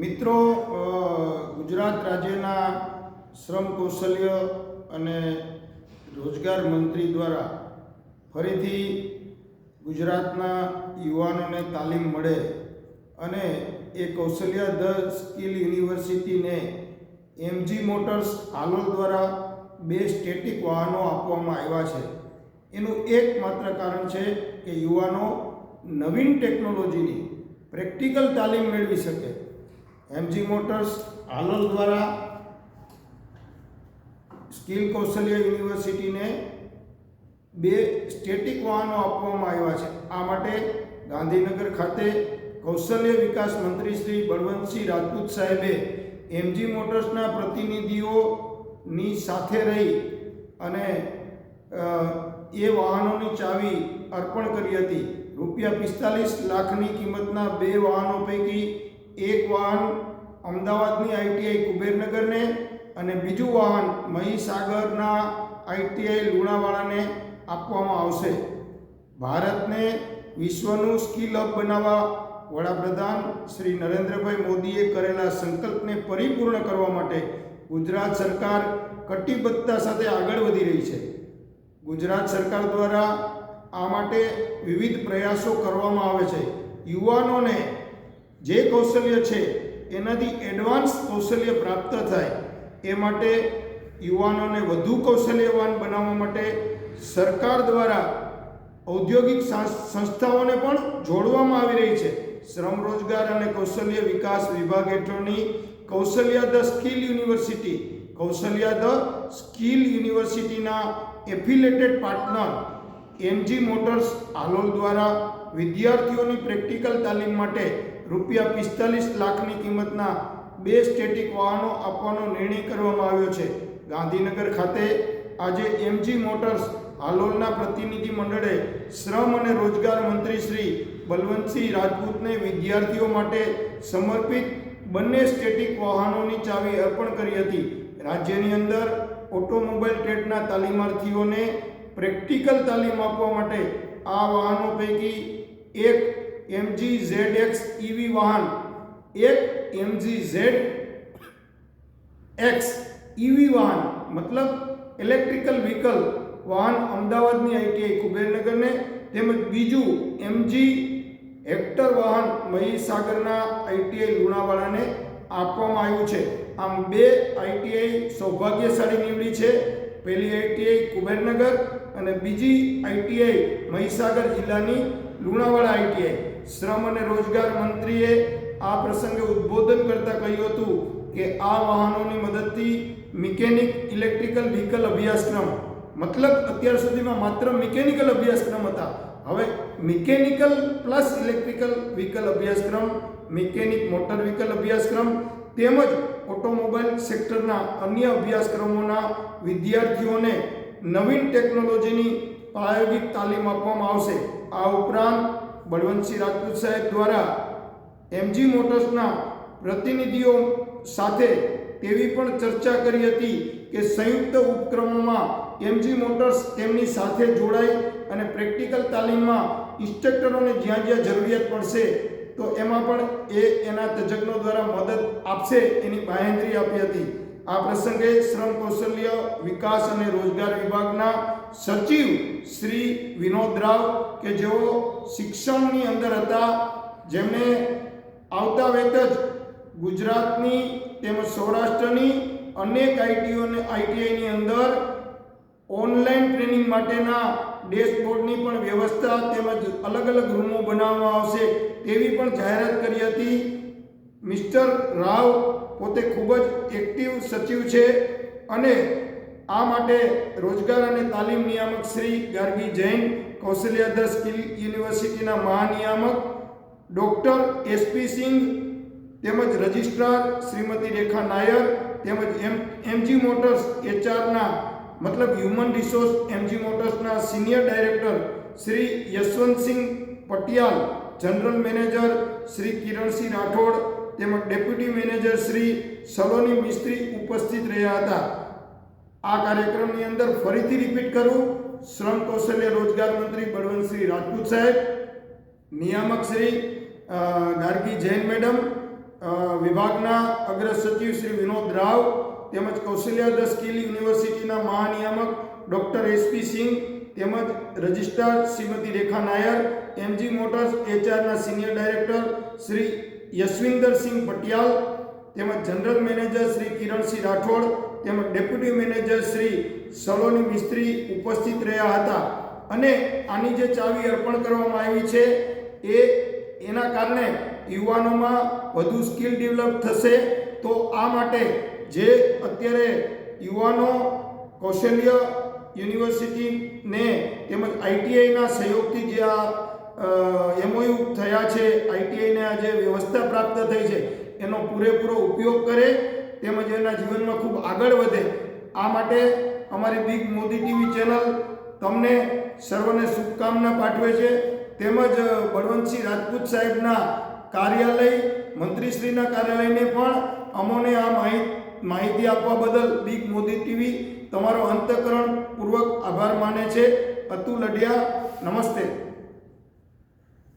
મિત્રો ગુજરાત રાજ્યના શ્રમ કૌશલ્ય અને રોજગાર મંત્રી દ્વારા ફરીથી ગુજરાતના યુવાનોને તાલીમ મળે અને એ કૌશલ્ય ધ સ્કિલ યુનિવર્સિટીને એમજી મોટર્સ હાલોલ દ્વારા બે સ્ટેટિક વાહનો આપવામાં આવ્યા છે. એનું એકમાત્ર કારણ છે કે યુવાનો નવીન ટેકનોલોજીની પ્રેક્ટિકલ તાલીમ મેળવી શકે. એમજી મોટર્સ હાલોલ દ્વારા સ્કિલ કૌશલ્ય યુનિવર્સિટીને બે સ્ટેટિક વાહનો આપવામાં આવ્યા છે. આ માટે ગાંધીનગર ખાતે કૌશલ્ય વિકાસ મંત્રી શ્રી બળવંતસિંહ રાજપૂત સાહેબે એમજી મોટર્સના પ્રતિનિધિઓની સાથે રહી અને એ વાહનોની ચાવી અર્પણ કરી હતી. રૂપિયા પિસ્તાલીસ લાખની કિંમતના બે વાહનો પૈકી એક વાહન અમદાવાદની આઈટીઆઈ કુબેરનગરને અને બીજું વાહન મહીસાગરના આઈટીઆઈ લુણાવાડાને આપવામાં આવશે. ભારતને વિશ્વનું સ્કિલ અપ બનાવવા વડાપ્રધાન શ્રી નરેન્દ્રભાઈ મોદીએ કરેલા સંકલ્પને પરિપૂર્ણ કરવા માટે ગુજરાત સરકાર કટિબદ્ધતા સાથે આગળ વધી રહી છે. ગુજરાત સરકાર દ્વારા આ માટે વિવિધ પ્રયાસો કરવામાં આવે છે. યુવાનોને જે કૌશલ્ય છે, એનાથી એડવાન્સ કૌશલ્ય પ્રાપ્ત થાય, એ માટે યુવાનોને વધુ કૌશલ્યવાન બનાવવા માટે સરકાર દ્વારા ઔદ્યોગિક સંસ્થાઓને પણ જોડવામાં આવી રહી છે. શ્રમ રોજગાર અને કૌશલ્ય વિકાસ વિભાગ હેઠળની Kaushalya the skill university Kaushalya the skill યુનિવર્સિટીના affiliated partner MG motors Halol દ્વારા વિદ્યાર્થીઓની પ્રેક્ટિકલ તાલીમ માટે રૂપિયા પિસ્તાલીસ લાખની કિંમતના બે સ્ટેટિક વાહનો આપવાનો નિર્ણય કરવામાં આવ્યો છે. ગાંધીનગર ખાતે આજે એમજી મોટર્સ હાલોલના પ્રતિનિધિ મંડળે શ્રમ અને રોજગાર મંત્રી શ્રી બલવંતસિંહ રાજપૂતને વિદ્યાર્થીઓ માટે સમર્પિત બંને સ્ટેટિક વાહનોની ચાવી અર્પણ કરી હતી. રાજ્યની અંદર ઓટોમોબાઈલ ટ્રેડના તાલીમાર્થીઓને પ્રેક્ટિકલ તાલીમ આપવા માટે આ વાહનો પૈકી એક એમજી ઝેડ એક્સ ઈવી વાહન, એક એમજી ઝેડ એક્સ ઈવી વાહન, મતલબ ઇલેક્ટ્રિકલ વ્હીકલ, વાહન અમદાવાદની આઈટીઆઈ કુબેરનગરને, તેમજ બીજું એમજી હેક્ટર વાહન મહીસાગરના આઈટીઆઈ લુણાવાડાને આપવામાં આવ્યું છે. આમ બે આઈટીઆઈ સૌભાગ્યશાળી નીવડી છે. પહેલી આઈટીઆઈ કુબેરનગર અને બીજી આઈટીઆઈ મહીસાગર જિલ્લાની લુણાવાડા આઈટીઆઈ શ્રમ અને રોજગાર મંત્રીએ આ પ્રસંગે ઉદ્બોધન કરતા કહ્યું હતું કે આ વાહનોની મદદથી મિકેનિક ઇલેક્ટ્રિકલ વ્હીકલ અભ્યાસક્રમ, મતલબ અત્યાર સુધીમાં માત્ર મિકેનિકલ અભ્યાસક્રમ હતા. હવે મિકેનિકલ પ્લસ ઇલેક્ટ્રિકલ વ્હીકલ અભ્યાસક્રમ, મિકેનિક મોટર વ્હીકલ અભ્યાસક્રમ તેમજ ઓટોમોબાઈલ સેક્ટરના અન્ય અભ્યાસક્રમોના વિદ્યાર્થીઓને નવીન ટેકનોલોજીની પ્રાયોગિક તાલીમ આપવામાં આવશે. આ ઉપરાંત બળવંતસિંહ રાજપૂત સાહેબ દ્વારા એમજી મોટર્સના પ્રતિનિધિઓ સાથે તેવી પણ ચર્ચા કરી હતી કે સંયુક્ત ઉપક્રમોમાં એમજી મોટર્સ તેમની સાથે જોડાઈ અને પ્રેક્ટિકલ તાલીમમાં ઇન્સ્ટ્રક્ટરોને જ્યાં જ્યાં જરૂરિયાત પડશે, તો એમાં પણ એ એના તજજ્ઞો દ્વારા મદદ આપશે એની બાહેંધરી આપી હતી. આ પ્રસંગે શ્રમ કૌશલ્ય, વિકાસ અને રોજગાર વિભાગના સચિવ શ્રી વિનોદ રાવ કે જેઓ શિક્ષણની અંદર હતા જેમણે આવતા વેત જ ગુજરાતની તેમજ સૌરાષ્ટ્રની અનેક આઈટીઓને આઈટીઆઈની અંદર ઓનલાઈન ટ્રેનિંગ માટેના ડેશબોર્ડની પણ વ્યવસ્થા તેમજ અલગ અલગ રૂમો બનાવવામાં આવશે તેવી પણ જાહેરાત કરી હતી. મિસ્ટર રાવ પોતે ખૂબ જ એક્ટિવ સચિવ છે અને આ માટે રોજગાર અને તાલીમ નિયામક શ્રી ગાર્ગી જૈન કૌશલ્યાધર સ્કિલ યુનિવર્સિટીના મહાનિયામક ડૉક્ટર એસપી સિંઘ તેમજ રજિસ્ટ્રાર શ્રીમતી રેખા નાયર તેમજ એમ, એમજી મોટર્સ એચઆરના મતલબ human resource MG મોટર્સના senior director Shri Yashwantsinh Patial, general manager Shri Kiransinh Rathod તેમજ ડેપ્યુટી મેનેજર શ્રી સલોની મિસ્ત્રી ઉપસ્થિત રહ્યા હતા. આ કાર્યક્રમની અંદર ફરીથી રિપીટ કરું, શ્રમ કૌશલ્ય રોજગાર મંત્રી બળવંતસિંહ રાજપૂત સાહેબ, નિયામક શ્રી ગાર્ગી જૈન મેડમ વિભાગના અગ્ર સચિવ શ્રી વિનોદ રાવ, તેમજ કૌશલ્યા ધ સ્કિલ યુનિવર્સિટીના મહાનિયામક ડૉક્ટર એસપી સિંહ તેમજ registrar Shrimati Rekha Nair, MG motors એચઆરના senior director Shri Yashwinder Singh Patial, તેમજ જનરલ મેનેજર શ્રી કિરણસિંહ રાઠોડ, તેમજ ડેપ્યુટી મેનેજર શ્રી સલોની મિસ્ત્રી ઉપસ્થિત રહ્યા હતા. અને આની જે ચાવી અર્પણ કરવામાં આવી છે, એ એના કારણે યુવાનોમાં વધુ સ્કિલ ડેવલપ થશે. તો આ માટે જે અત્યારે યુવાનો કૌશલ્ય યુનિવર્સિટીને તેમજ આઈટીઆઈના સહયોગથી જે આ એમઓયુ થયા છે આઈટીઆઈને આ જે વ્યવસ્થા પ્રાપ્ત થઈ છે. એનો પૂરેપૂરો ઉપયોગ કરે, તેમજ એના જીવનમાં ખૂબ આગળ વધે. આ માટે અમારી બિગ મોદી ટીવી ચેનલ તમને સર્વને શુભકામના પાઠવે છે. તેમજ બળવંતસિંહ રાજપૂત સાહેબના કાર્યાલય, મંત્રીશ્રીના કાર્યાલયને પણ અમોને આ માહિતી માહિતી આપવા બદલ બિગ મોદી ટીવી તમારો અંતકરણપૂર્વક આભાર માને છે. અતુલ અડિયા નમસ્તે.